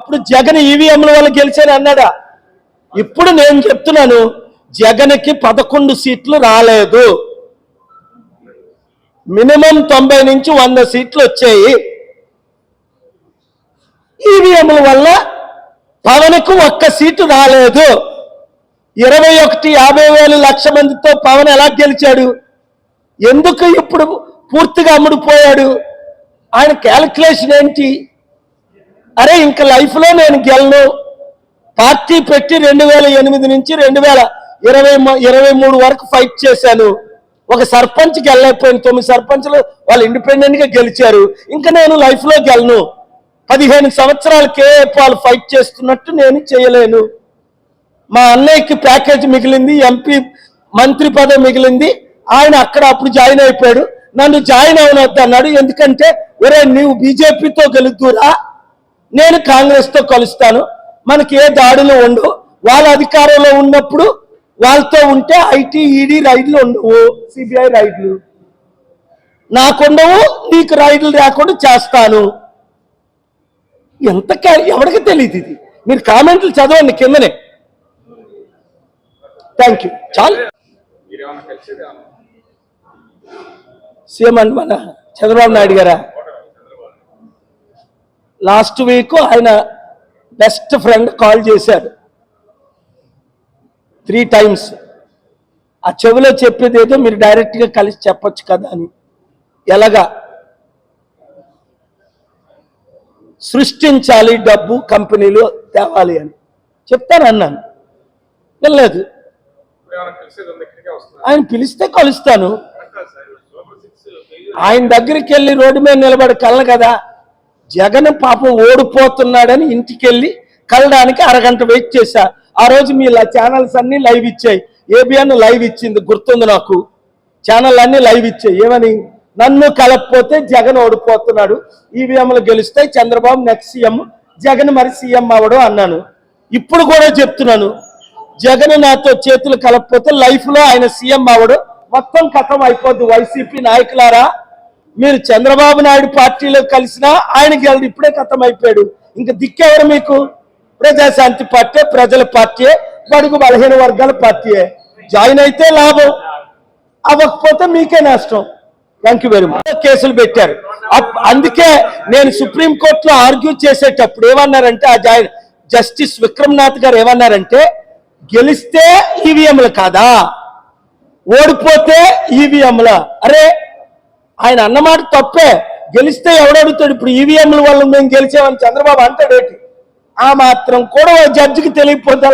అప్పుడు జగన్ ఈవీఎంల వల్ల గెలిచాను అన్నాడా? ఇప్పుడు నేను చెప్తున్నాను జగన్కి పదకొండు సీట్లు రాలేదు. మినిమం తొంభై నుంచి వంద సీట్లు వచ్చాయి. ఈవీఎంల వల్ల పవన్కు ఒక్క సీటు రాలేదు. ఇరవై ఒకటి యాభై వేలు లక్ష మందితో పవన్ ఎలా గెలిచాడు? ఎందుకు ఇప్పుడు పూర్తిగా అమ్ముడుపోయాడు? ఆయన క్యాలిక్యులేషన్ ఏంటి? అరే ఇంక లైఫ్లో నేను గెలను. పార్టీ పెట్టి రెండు వేల ఎనిమిది నుంచి రెండు వేల ఇరవై ఇరవై మూడు వరకు ఫైట్ చేశాను. ఒక సర్పంచ్ గెలలేకపోయింది తొమ్మిది సర్పంచ్లు వాళ్ళు ఇండిపెండెంట్గా గెలిచారు. ఇంకా నేను లైఫ్లో గెలను. పదిహేను సంవత్సరాలు కేఏఎఫ్ వాళ్ళు ఫైట్ చేస్తున్నట్టు నేను చేయలేను. మా అన్నయ్యకి ప్యాకేజ్ మిగిలింది ఎంపీ మంత్రి పదవి మిగిలింది. ఆయన అక్కడ అప్పుడు జాయిన్ అయిపోయాడు. నన్ను జాయిన్ అవనొద్దన్నాడు ఎందుకంటే ఒరే నీవు బీజేపీతో గెలుద్దురా. నేను కాంగ్రెస్తో కలుస్తాను. మనకి ఏ దాడులు ఉండవు. వాళ్ళ అధికారంలో ఉన్నప్పుడు వాళ్ళతో ఉంటే ఐటీ ఈడీ రైడ్లు ఉండవు. సిబిఐ రైడ్లు. నాకుండవు నీకు రైడ్లు రాకుండా చేస్తాను. ఎంత ఎవరికి తెలియదు ఇది? మీరు కామెంట్లు చదవండి కిందనే. థ్యాంక్ యూ చాలు. సీఎం అండి మన చంద్రబాబు నాయుడు గారా? లాస్ట్ వీక్ ఆయన బెస్ట్ ఫ్రెండ్ కాల్ చేశారు త్రీ టైమ్స్. ఆ చెవిలో చెప్పేది ఏదో మీరు డైరెక్ట్గా కలిసి చెప్పొచ్చు కదా అని. ఎలాగా? సృష్టించాలి డబ్బు కంపెనీలు తేవాలి అని. చెప్తాను అన్నాను. వెళ్ళలేదు ఆయన పిలిస్తే కలుస్తాను. ఆయన దగ్గరికి వెళ్ళి రోడ్డు మీద నిలబడి కళ్ళ కదా. జగన్ పాపం ఓడిపోతున్నాడని ఇంటికి వెళ్ళి కలడానికి అరగంట వెయిట్ చేశా. ఆ రోజు మీ ఛానల్స్ అన్ని లైవ్ ఇచ్చాయి. ఏబిఎన్ లైవ్ ఇచ్చింది గుర్తుంది నాకు. ఛానల్ అన్ని లైవ్ ఇచ్చాయి. ఏమని? నన్ను కలపపోతే జగన్ ఓడిపోతున్నాడు. ఈవీఎంలు గెలిస్తే చంద్రబాబు నెక్స్ట్ సీఎం. జగన్ మరి సీఎం అవ్వడు అన్నాను. ఇప్పుడు కూడా చెప్తున్నాను. జగన్ నాతో చేతులు కలపపోతే లైఫ్లో ఆయన సీఎం అవ్వడు. మొత్తం కథం అయిపోద్ది. వైసీపీ నాయకులారా మీరు చంద్రబాబు నాయుడు పార్టీలో కలిసినా ఆయన గెలడు ఇప్పుడే కథం అయిపోయాడు ఇంక దిక్కెవరు మీకు? ప్రజాశాంతి పార్టీ ప్రజల పార్టీయే బడుగు బలహీన వర్గాల పార్టీయే జాయిన్ అయితే లాభం. అవ్వకపోతే మీకే నష్టం. థ్యాంక్ యూ వెరీ మచ్ కేసులు పెట్టారు. అప్- అందుకే నేను సుప్రీం కోర్టులో ఆర్గ్యూ చేసేటప్పుడు ఏమన్నారంటే ఆ జాయిన్ జస్టిస్ విక్రమ్నాథ్ గారు ఏమన్నారంటే గెలిస్తే ఈవీఎంలు కాదా? ఓడిపోతే ఈవీఎంల? అరే ఆయన అన్నమాట తప్పే. గెలిస్తే ఎవడడుగుతాడు ఇప్పుడు ఈవీఎంల వల్ల మేము గెలిచామని చంద్రబాబు అంటాడేటి ఆ మాత్రం కూడా జడ్జికి తెలియకపోతే